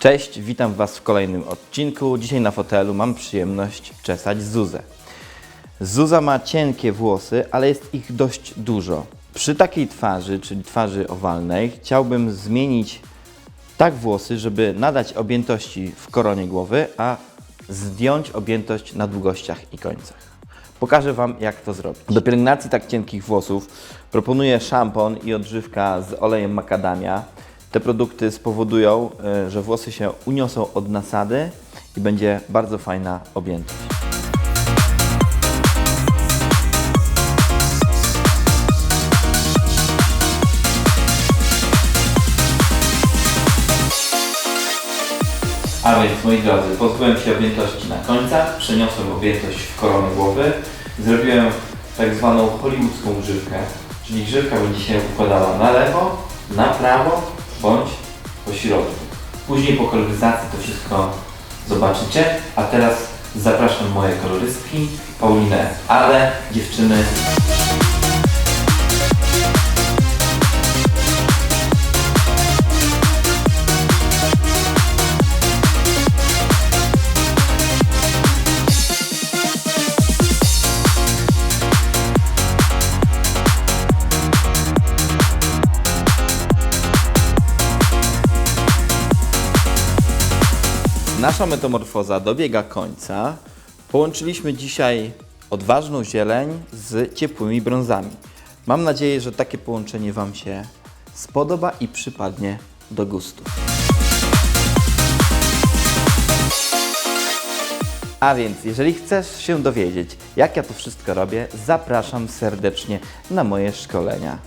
Cześć, witam Was w kolejnym odcinku. Dzisiaj na fotelu mam przyjemność czesać Zuzę. Zuza ma cienkie włosy, ale jest ich dość dużo. Przy takiej twarzy, czyli twarzy owalnej, chciałbym zmienić tak włosy, żeby nadać objętości w koronie głowy, a zdjąć objętość na długościach i końcach. Pokażę Wam, jak to zrobić. Do pielęgnacji tak cienkich włosów proponuję szampon i odżywka z olejem makadamia. Te produkty spowodują, e, że włosy się uniosą od nasady i będzie bardzo fajna objętość. A więc, moi drodzy, pozbyłem się objętości na końcach, przeniosłem objętość w koronę głowy, zrobiłem tak zwaną hollywoodzką grzywkę, czyli grzywka będzie się układała na lewo, na prawo bądź po środku. Później po koloryzacji to wszystko zobaczycie, a teraz zapraszam moje kolorystki, Paulinę, ale dziewczyny Nasza metamorfoza dobiega końca. Połączyliśmy dzisiaj odważną zieleń z ciepłymi brązami. Mam nadzieję, że takie połączenie Wam się spodoba i przypadnie do gustu. A więc, jeżeli chcesz się dowiedzieć, jak ja to wszystko robię, zapraszam serdecznie na moje szkolenia.